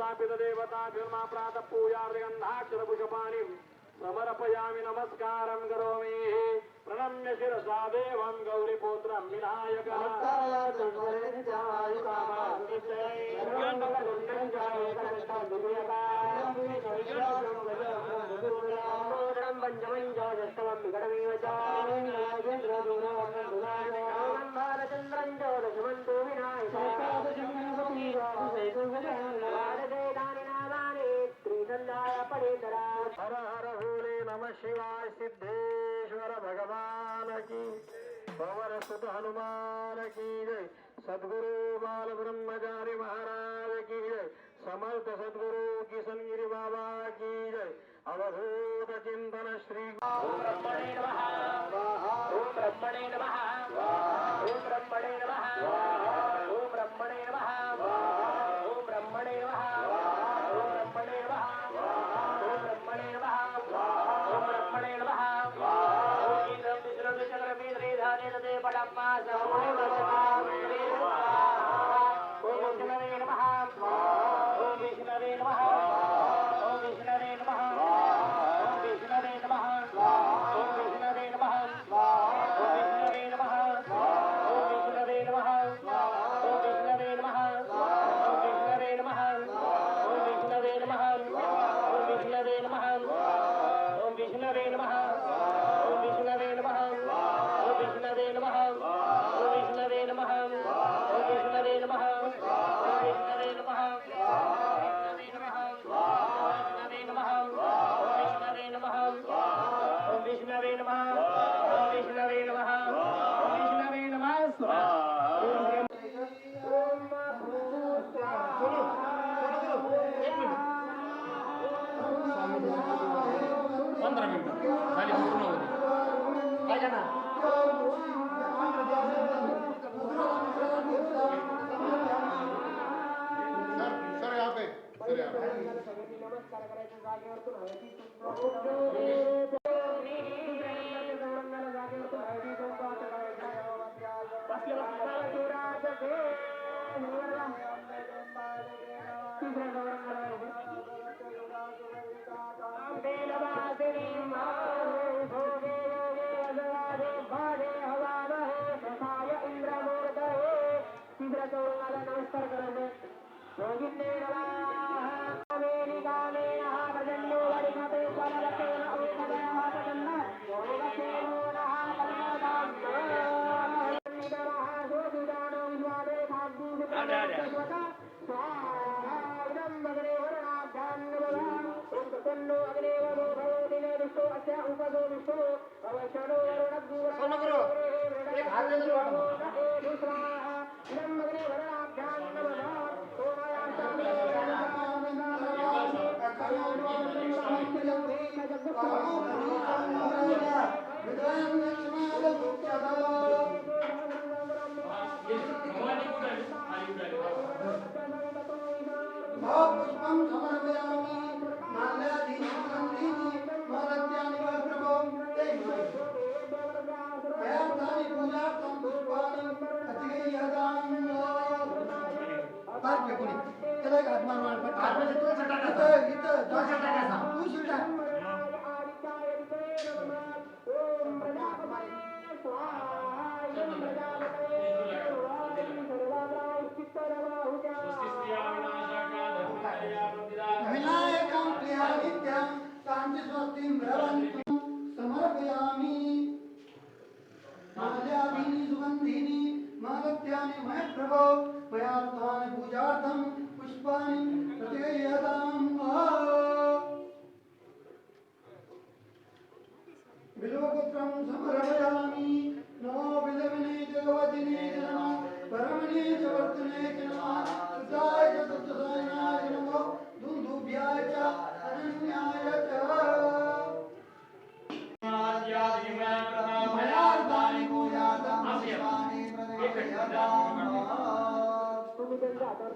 स्थापितदेवताभिर्मा प्रातः पूजार्गन्धाक्षरपुषपाणिं समर्पयामि नमस्कारं करोमि। प्रणम्य शिरसा देवं गौरीपुत्रं विनायकाचन्द्रं हर हर भोले नम शिवाय सिद्धेश्वर भगवान की पवर सुत हनुमान की जय। सदगुरु बाल ब्रह्मचारी महाराज की जय। समर्थ सदगुरु किशन गिरी बाबा की जय। अवधूत चिंतन श्री ब्रह्मणे नमः। ब्रह्मणे नमः। ब्रह्मणे नमः।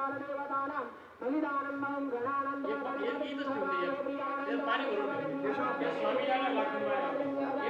देवदशिपालदेवतानां बलिदानम् अहं गणानं एक गीतच स्वामी दे एक. त्यात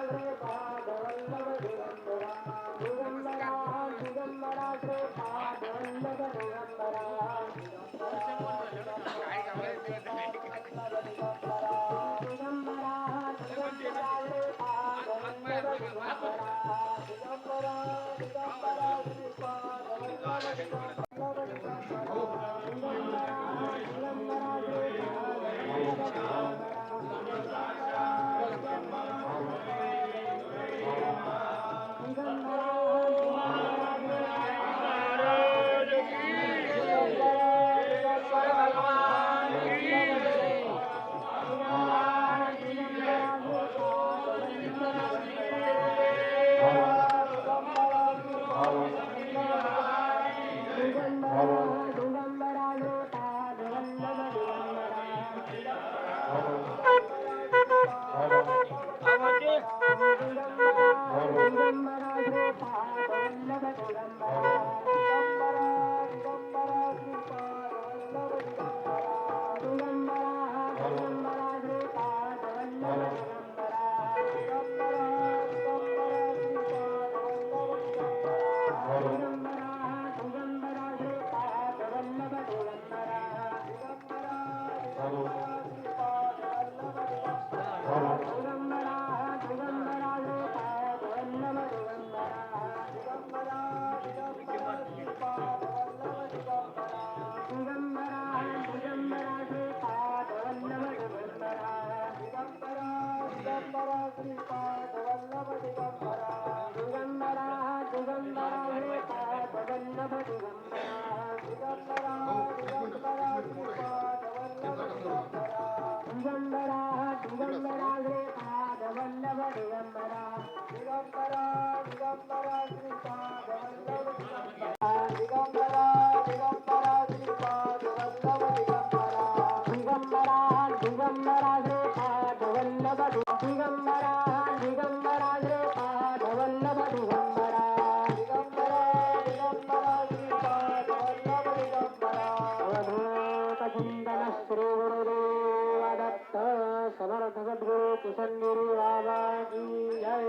समर्थ सद्गुरु किशन गुरु बाबा की जय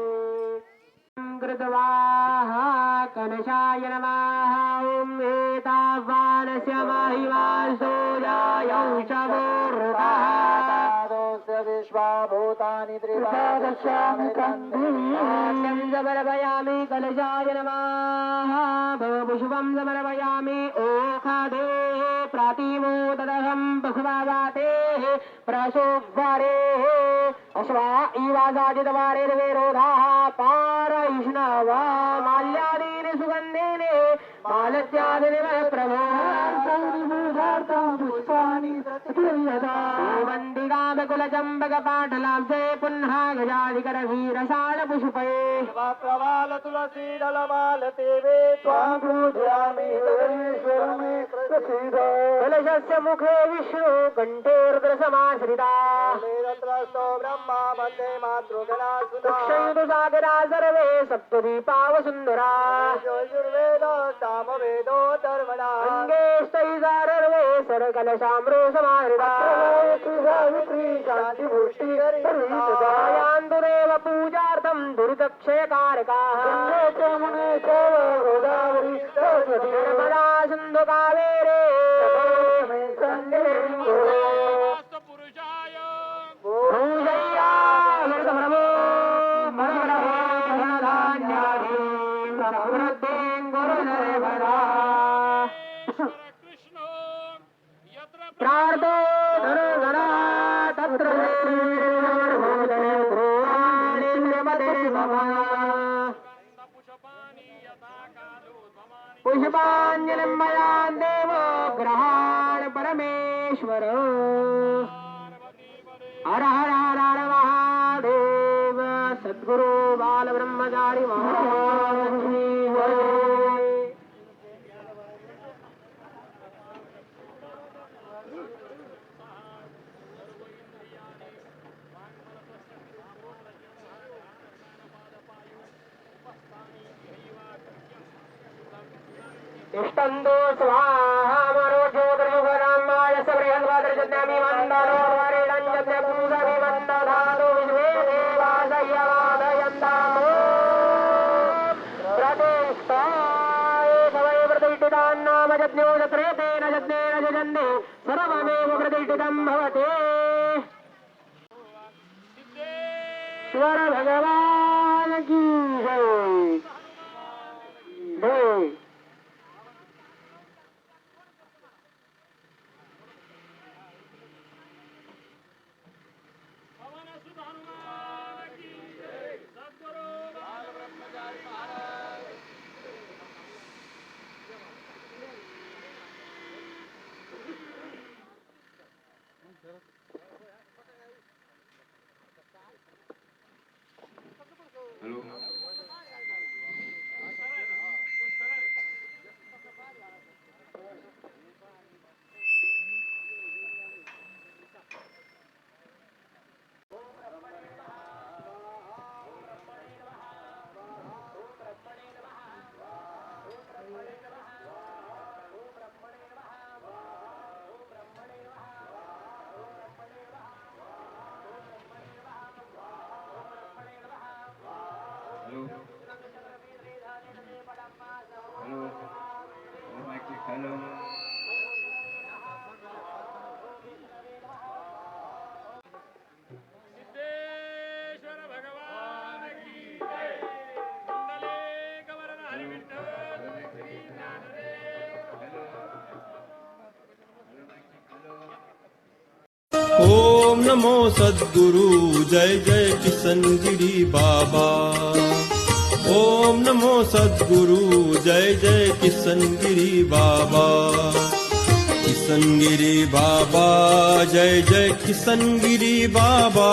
कृतवाः कनशाय नमः ॐ एतावानस्य महिमासोजायौ शवोरुतः विश्वाभूतानि प्रसादस्यामि कन्दीयं समर्पयामि कलशाय नमः भवपुष्पं समर्पयामि। ओखादे प्रातिमोददहं बह्वावातेः प्रसोद्वारे अश्वा इवासाजितवारे विरोधाः पारयिष्णवा माल्यादीनि सुगन्धेने मालत्यादिनिव प्रभो वन्दिकामकुलचम्बकपाटलाब्जे पुन्हा गजाधिकर वीरशाल पुष्पै प्रवाल तुलसी त्वां पूजयामि कलशस्य मुखे विष्णु कण्ठे रुद्रसमाश्रिता ब्रह्मा वंदे मातृगणा दुक्षयुधसागरा सर्वे सप्तदीपावसुन्दरा यजुर्वेद सामवेदो धर्मणा अङ्गे सर्वे सरकलशाम्रो समाहृता शान्तिभूष्टि दयान्दुरेव पूजार्थं दुरितक्षयकारकाः मुने तिष्ठन्तो स्वाहा मनो ज्योतिर्युगरामाय सबृहद्वादृजज्ञामि मन्दनो वरिणञ्जन्य पूजमि मन्दधातु विश्वे प्रतिष्ठाय सवै प्रतिष्ठितान्नाम सर्वमेव सिद्धेश्वर भगवान की जय। कुंडले गवर्न हरि विठ्ठल श्री ज्ञानदेव ओम नमो सद्गुरु जय जय किशन गिरी बाबा। नमो सद्गुरु जय जय किशनगिरि बाबा। किशनगिरि बाबा जय जय किशनगिरि बाबा।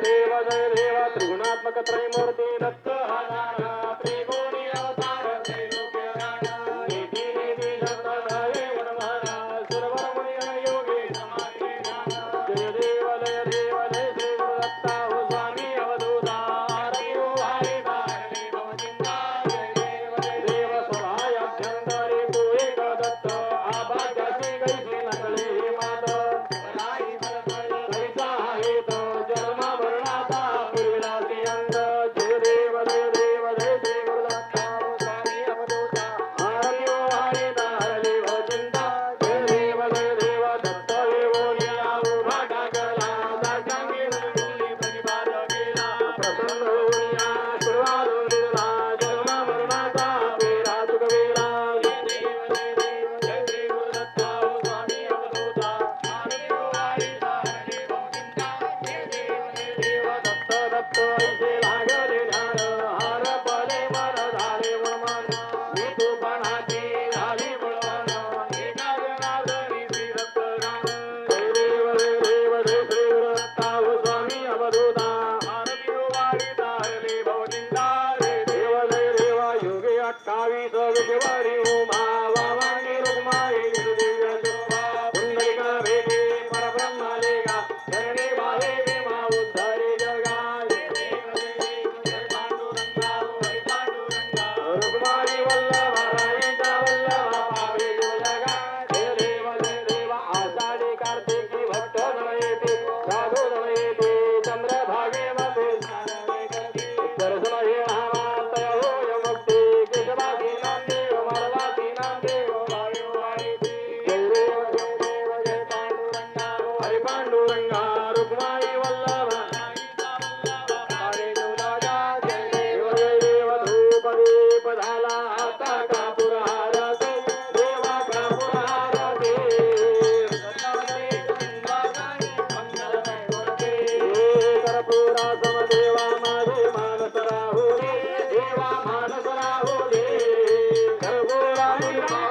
देव देव त्रिगुणात्मक त्रयमूर्ति Thank. Allah. Thank you.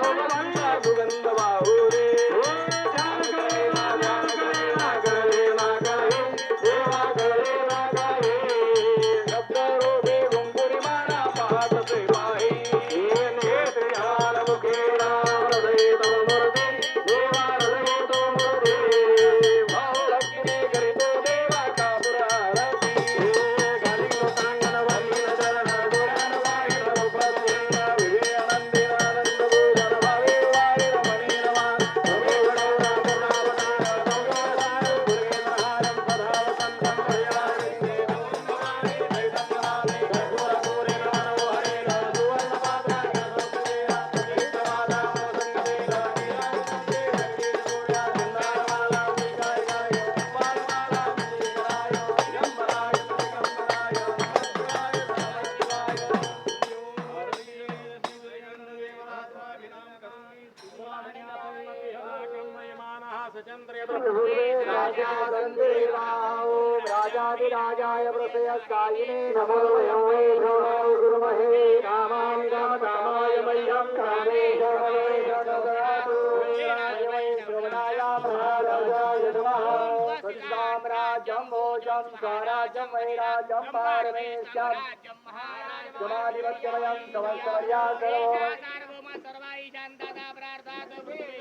राज्यं भोजं स्वराज्यं वैराज्यं पारमेश्यम् समाधिपत्यमयं समस्तवर्याकरोम् समुद्रपर्यन्तायेकरागश्लोकम् तोमरुतं परिवेशारोमृतस्यासङ्गृहे आदिश्वस्य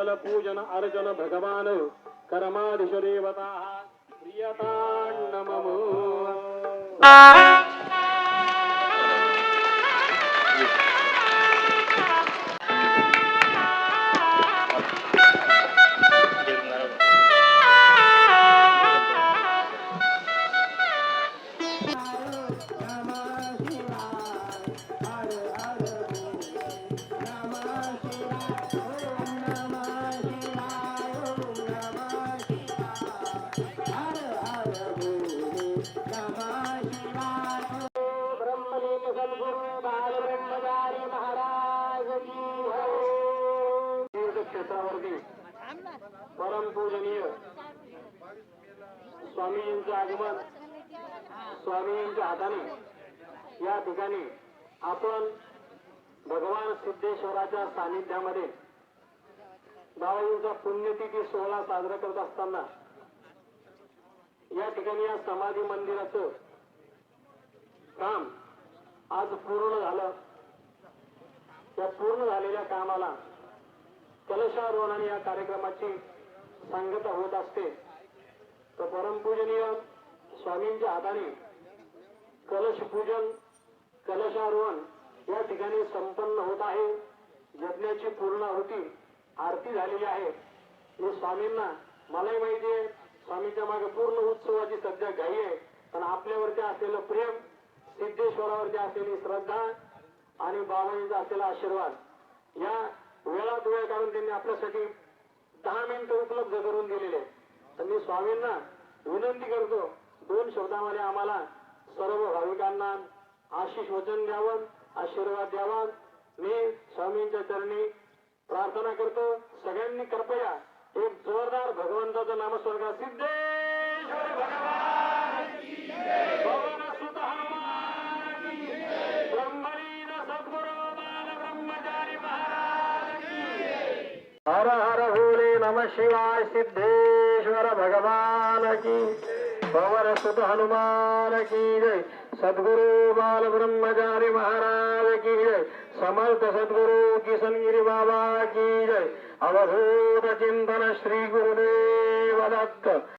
सकल पूजन अर्जन भगवान करमादिश देवता प्रियतान्नममो ब्रह्मलीन बाबाजींचा पुण्यतिथी सोहळा साजरा करत असताना या ठिकाणी या समाधी मंदिराचं काम आज पूर्ण झालं. त्या पूर्ण झालेल्या कामाला कलशारोहणाने या कार्यक्रमाची सांगता होत असते. तर परमपूजनीय स्वामींच्या हाताने कलशपूजन कलशारोहण या ठिकाणी संपन्न होत आहे. यज्ञाची पूर्णाहुती आरती झालेली आहे. मी स्वामींना मलाही माहिती आहे स्वामींच्या मागे पूर्ण उत्सवाची सध्या घाई आहे. पण आपल्यावरती असलेलं प्रेम सिद्धेश्वरावरती असलेली श्रद्धा आणि बाबाजीचा असलेला आशीर्वाद या वेळात वेळ काढून त्यांनी आपल्यासाठी दहा मिनिटं उपलब्ध करून दिलेले आहेत. तर मी स्वामींना विनंती करतो दोन शब्दामध्ये आम्हाला सर्व भाविकांना आशिष वचन द्यावं आशीर्वाद द्यावा. मी स्वामींच्या चरणी प्रार्थना करतो, सगळ्यांनी कृपया एक जोरदार भगवंताचं नामस्वर्ग सिद्धेश्वर भगवान महाराज हर हर भोले नम शिवाय सिद्धेश्वर भगवान की पवन सुत हनुमान की जय. सद्गुरु बाल ब्रह्मचारी महाराज की जय. समर्थ सद्गुरु किशनगिरी बाबा की जय। अवधूत चिंतन श्री गुरुदेव दत्त